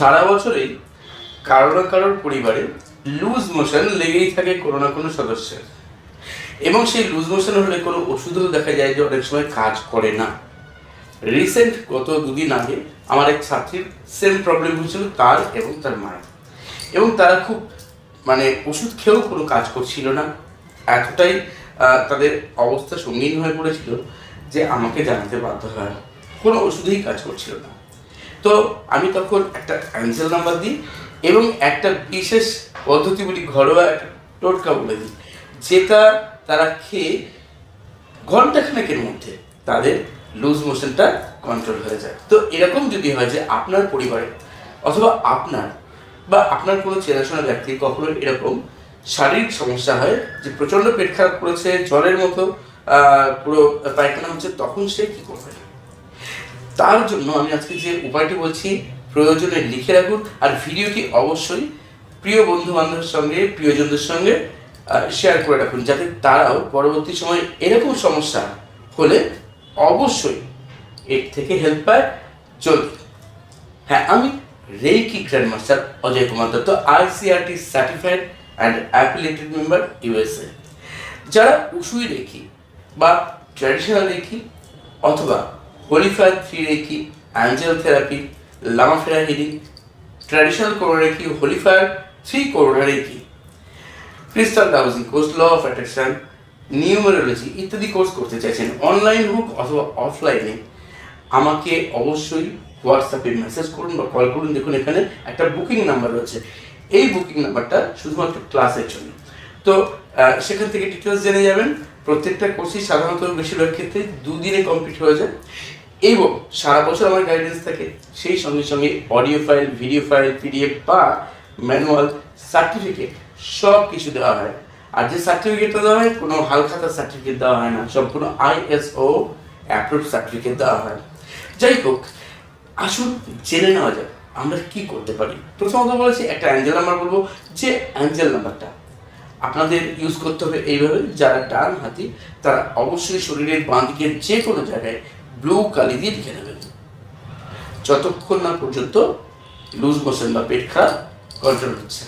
সারা বছরেই কারও না কারোর পরিবারে লুজ মোশন লেগেই থাকে কোনো না কোনো সদস্যের। এবং সেই লুজ মোশন হলে কোনো ওষুধও দেখা যায় যে অনেক সময় কাজ করে না। রিসেন্ট গত দুদিন আগে আমার এক ছাত্রীর সেম প্রবলেম হয়েছিল তার এবং তার মায়ের। এবং তারা খুব মানে ওষুধ খেয়েও কোনো কাজ করছিল না। এতটাই তাদের অবস্থা সঙ্গীন হয়ে পড়েছিল যে আমাকে জানাতে বাধ্য হয়। কোনো ওষুধেই কাজ করছিল না। তো আমি তখন একটা অ্যান্সেল নাম্বার দিই এবং একটা বিশেষ পদ্ধতি বলি ঘরোয়া একটা টোটকা বলে দিই, যেটা তারা খেয়ে ঘন্টাখানেকের মধ্যে তাদের লুজ মোশনটা কন্ট্রোল হয়ে যায়। তো এরকম যদি হয় যে আপনার পরিবারে অথবা আপনার বা আপনার কোনো চেনাশোনা ব্যক্তি কখনো এরকম শারীরিক সমস্যা হয় যে প্রচণ্ড পেট খারাপ করেছে জলের মতো পুরো পায়খানা হচ্ছে, তখন সে কী করবে? তার জন্য আমি আজকে যে উপায়টি বলছি, প্রয়োজনে লিখে রাখুন, আর ভিডিওটি অবশ্যই প্রিয় বন্ধু বান্ধবের সঙ্গে, প্রিয়জনদের সঙ্গে শেয়ার করে রাখুন, যাতে তারাও পরবর্তী সময় এরকম সমস্যা হলে অবশ্যই এর থেকে হেল্প পায় জলদি। হ্যাঁ আমি reiki grand master Ajay Kumar Dutta ICRT certified and affiliated member USA যারা উসুই রেখি বা ট্র্যাডিশনাল রেখি অথবা holy fire three reiki angel therapy Lama Fera healing traditional Karuna reiki holy fire three Karuna reiki crystal dowsing course law of attraction numerology ইত্যাদি course করতে চাইছেন। Online হোক অথবা অফলাইনে আমাকে অবশ্যই হোয়াটসঅ্যাপে মেসেজ করুন বা কল করুন। দেখুন, এখানে একটা বুকিং নাম্বার রয়েছে। এই বুকিং নাম্বারটা শুধুমাত্র ক্লাসের জন্য। তো সেখান থেকে ডিটেলস জেনে যাবেন। প্রত্যেকটা কোর্সই সাধারণত বেশিরভাগ ক্ষেত্রে দুদিনে কমপ্লিট হয়ে যায়। এবং সারা বছর আমার গাইডেন্স থাকে, সেই সঙ্গে সঙ্গে audio file video file PDF বা ম্যানুয়াল সার্টিফিকেট সব কিছু দেওয়া হয়। আর যে সার্টিফিকেটটা দেওয়া হয়, কোনো হালখাতা সার্টিফিকেট দেওয়া হয় না, সম্পূর্ণ আইএসও অ্যাপ্রুভ সার্টিফিকেট দেওয়া হয়। যাই হোক, আসুন জেনে নেওয়া যাক, আমরা কি করতে পারি। প্রথমত বলেছি, একটা অ্যাঞ্জেল নাম্বার বলব। যে অ্যাঞ্জেল নাম্বারটা আপনাদের ইউজ করতে হবে এইভাবে, যারা ডান হাতি, তারা অবশ্যই শরীরের বাঁ দিকের যে কোনো জায়গায় ব্লু কালি দিয়ে লিখে নেবেন। যতক্ষণ না পর্যন্ত লুজ মোশন বা পেট খারাপ কন্ট্রোল হচ্ছে।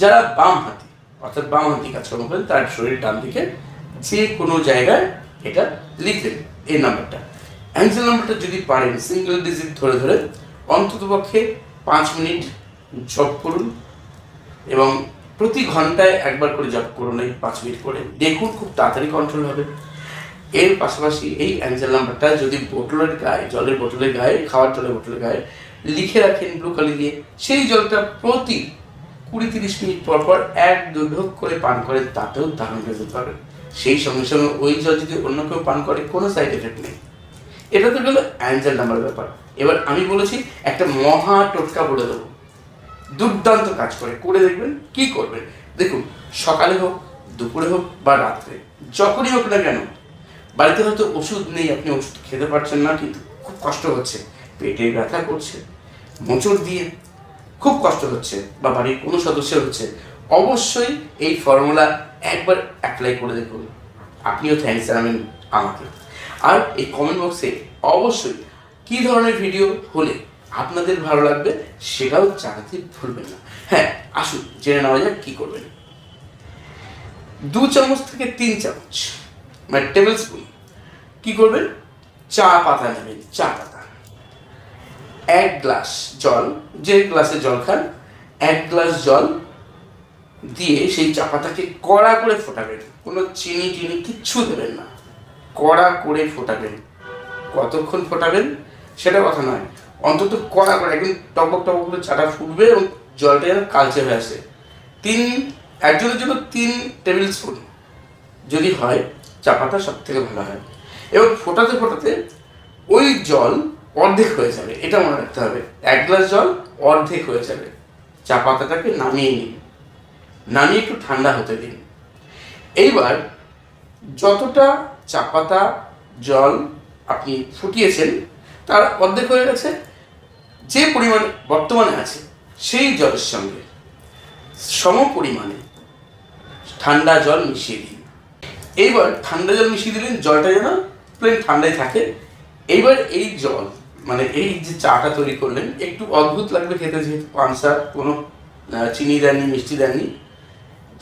যারা বাম হাতি, অর্থাৎ বাম হাতি কাজকর্ম করেন, তার শরীরের ডান দিকে যে কোনো জায়গায় এটা লিখবেন এই নাম্বারটা। অ্যান্সার নাম্বারটা যদি পারেন সিঙ্গেল ডিজিট ধরে ধরে অন্ততপক্ষে পাঁচ মিনিট জপ করুন এবং প্রতি ঘন্টায় একবার করে জপ করুন, এই পাঁচ মিনিট করে। দেখুন খুব তাড়াতাড়ি কন্ট্রোল হবে। এর পাশাপাশি এই অ্যাঞ্জেল নাম্বারটা যদি বোতলের গায়ে, জলের বোতলের গায়ে, খাওয়ার জলের বোতলের গায়ে লিখে রাখেন ব্লু কালি দিয়ে, সেই জলটা প্রতি কুড়ি তিরিশ মিনিট পর পর এক দু ঢোক করে পান করে তাতেও দারুণ রেজাল্ট পাবেন। সেই সঙ্গে সঙ্গে ওই জল যদি অন্য কেউ পান করে, কোনো সাইড এফেক্ট নেই। এটা তো গেল অ্যাঞ্জেল নাম্বার ব্যাপার। এবার আমি বলেছি, একটা মহা টোটকা বলে দেবো। দুর্দান্ত কাজ করে করে দেখবেন কি করবেন। দেখুন, সকালে হোক, দুপুরে হোক বা রাত্রে, যখনই হোক না কেন বাড়িতে হয়তো ওষুধ নেই, আপনি ওষুধ খেতে পারছেন না, কিন্তু খুব কষ্ট হচ্ছে। পেটে ব্যথা করছে, মোচড় দিয়ে খুব কষ্ট হচ্ছে বা বাড়ির কোনো সদস্য হচ্ছে। অবশ্যই এই ফর্মুলা একবার অ্যাপ্লাই করে দেখুন। আপনিও থ্যাংকস জানাবেন আমাকে। আর এই কমেন্ট বক্সে অবশ্যই কী ধরনের ভিডিও হলে আপনাদের ভালো লাগবে সেটাও জানাতে ভুলবেন না। হ্যাঁ আসুন, জেনে নেওয়া যাক কী করবেন। দু চামচ থেকে তিন চামচ। মানে টেবিল স্পুন কী করবেন? চা পাতা নেবেন চা পাতা। এক গ্লাস জল, যে গ্লাসে জল খান, এক গ্লাস জল দিয়ে সেই চা পাতাকে কড়া করে ফোটাবেন। কোনো চিনি টিনি কিচ্ছু দেবেন না। কড়া করে ফোটাবেন। কতক্ষণ ফোটাবেন? সেটা কথা নয়। অন্তত কড়া করে একদিন টপক টপক করে চাটা ফুটবে এবং জলটা যেন কালচে হয়ে আসে। তিন, একজনের জন্য তিন টেবিল স্পুন। যদি হয় চা পাতা সব থেকে ভালো হয়। এবং ফোটাতে ফোটাতে ওই জল অর্ধেক হয়ে যাবে, এটা মনে রাখতে হবে। এক গ্লাস জল অর্ধেক হয়ে যাবে। চা পাতাটাকে নামিয়ে নিন। নামিয়ে একটু ঠান্ডা হতে দিন। এইবার যতটা চা পাতা জল আপনি ফুটিয়েছেন, তার অর্ধেক হয়ে গেছে। যে পরিমাণ বর্তমানে আছে, সেই জলের সঙ্গে সম পরিমাণে ঠান্ডা জল মিশিয়ে দিন। এইবার ঠান্ডা জল মিশিয়ে দিলেন, জলটা যেন প্লেন ঠান্ডায় থাকে। এইবার এই জল মানে এই যে চাটা তৈরি করলেন, একটু অদ্ভুত লাগবে খেতে যেহেতু পানসা কোনো চিনি দেননি, মিষ্টি দেননি।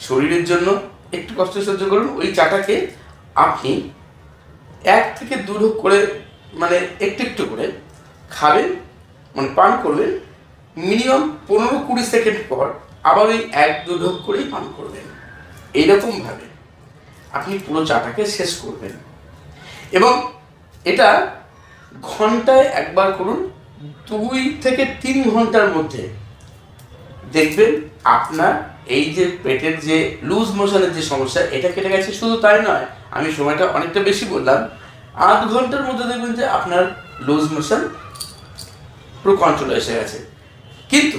শরীরের জন্য একটু কষ্ট সহ্য করুন, ওই চাটাকে আপনি এক থেকে দু ঢোক করে মানে একটু একটু করে খাবেন মানে পান করবেন, মিনিমাম পনেরো কুড়ি সেকেন্ড পর আবার ওই এক দু ঢোক করেই পান করবেন। এইরকমভাবে। আপনি পুরো চাটাকে শেষ করবেন। এবং এটা ঘন্টায় একবার করুন, দুই থেকে তিন ঘণ্টার মধ্যে। দেখবেন আপনার এই যে পেটের যে লুজ মোশনের যে সমস্যা, এটা কেটে গেছে, শুধু তাই নয়, আমি সময়টা অনেকটা বেশি বললাম, আধ ঘণ্টার মধ্যে দেখবেন যে আপনার লুজ মোশন পুরো কন্ট্রোলে এসে গেছে। কিন্তু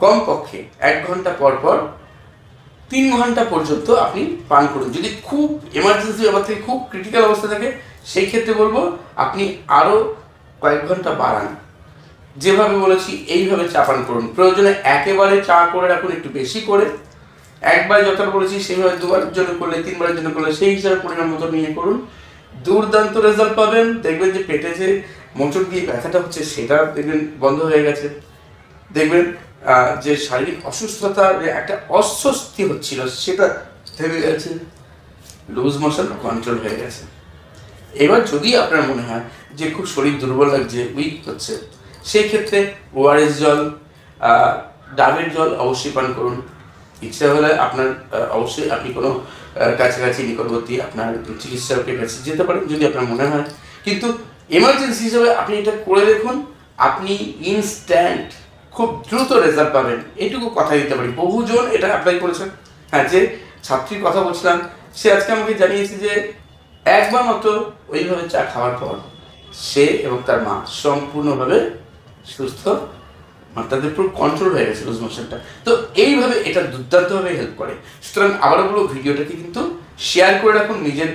কমপক্ষে এক ঘণ্টা পর পর তিন ঘণ্টা পর্যন্ত আপনি পান করুন। যদি খুব এমার্জেন্সি ব্যাপার থেকে খুব ক্রিটিক্যাল অবস্থা থাকে, সেই ক্ষেত্রে বলব, আপনি আরও কয়েক ঘণ্টা বাড়ান। যেভাবে বলেছি, এইভাবে চা পান করুন। প্রয়োজনে একেবারে চা করে রাখুন, একটু বেশি করে। একবার যতটা বলেছি, সেইভাবে দুবারের জন্য করলে, তিনবারের জন্য করলে, সেই হিসাবে পরিমাণ মতো নিয়ে করুন। দুর্দান্ত রেজাল্ট পাবেন। দেখবেন যে পেটে যে মোচড় দিয়ে ব্যথাটা হচ্ছে, সেটা দেখবেন বন্ধ হয়ে গেছে। দেখবেন যে শারীরিক অসুস্থতা, যে একটা অস্বস্তি হচ্ছিল, সেটা থেমে গেছে। লুজ মোশন কন্ট্রোল হয়ে গেছে। এবার যদি আপনার মনে হয় যে খুব শরীর দুর্বল লাগছে উইক হচ্ছে সেই ক্ষেত্রে ওআরএস জল ডাবের জল অবশ্যই পান করুন। ইচ্ছা হলে আপনার অবশ্যই আপনি কোনো কাছাকাছি নিকটবর্তী আপনার চিকিৎসকের কাছে যেতে পারেন, যদি আপনার মনে হয়। কিন্তু এমার্জেন্সি হিসেবে আপনি এটা করে দেখুন। আপনি ইনস্ট্যান্ট খুব দ্রুত রেজাল্ট পাবেন। এটুকু কথা দিতে পারি। বহুজন এটা অ্যাপ্লাই করেছেন। হ্যাঁ যে ছাত্রীর কথা বলছিলাম, সে আজকে আমাকে জানিয়েছে যে একবার মতো ওইভাবে চা খাওয়ার পর সে এবং তার মা সম্পূর্ণভাবে সুস্থ মানে তাদের পুরো কন্ট্রোল হয়ে গেছে লুজ মোশনটা তো এইভাবে এটা দুর্দান্তভাবে হেল্প করে। সুতরাং আবারও বলব, ভিডিওটাকে কিন্তু শেয়ার করে রাখুন নিজের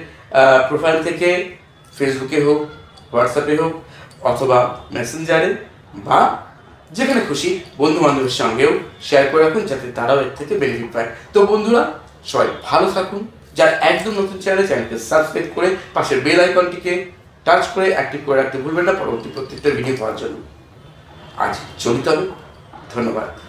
প্রোফাইল থেকে ফেসবুকে হোক হোয়াটসঅ্যাপে হোক, অথবা মেসেঞ্জারে বা যেখানে খুশি বন্ধু বান্ধবের সঙ্গেও শেয়ার করে রাখুন যাতে তারাও এর থেকে বেনিফিট পায়। তো বন্ধুরা, সবাই ভালো থাকুন। যার একদম নতুন চ্যানেল চ্যানেলকে সাবস্ক্রাইব করে পাশের বেল আইকনটিকে টাচ করে অ্যাক্টিভ করে রাখতে ভুলবেন না। পরবর্তী প্রত্যেকটা ভিডিও পাওয়ার জন্য। আজ চলিত হবে ধন্যবাদ।